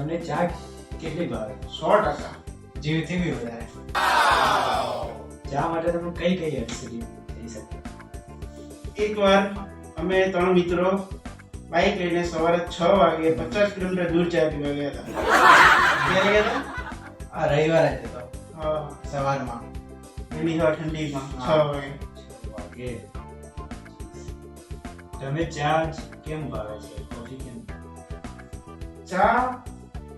અમે ચાર્જ કેટલે ભાર 100 આસા જે તે વિધારે આઓ જા માથે તમને કઈ કઈ અછી દેઈ સકતા એકવાર અમે ત્રણ મિત્રો બાઇક લઈને સવારે 6 વાગ્યે 50 કિમી દૂર ચા થી મે ગયા હતા મે ગયા તો આ રઈવા રહે તો સવારે માં એની હોઠંડી માં 6 વાગે 5 વાગે તમે ચાર્જ કેમ ભાર છે તો ઠીક છે ચા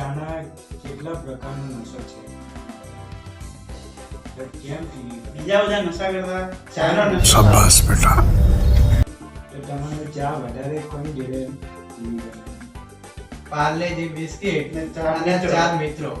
ચાના કેટલા પ્રકારનું નશો છે બીજા બધા નશા કરતા ચાનો તમને ચા વધારે કોની જોડે પાર્લે જે બિસ્કિટ અને ચાર મિત્રો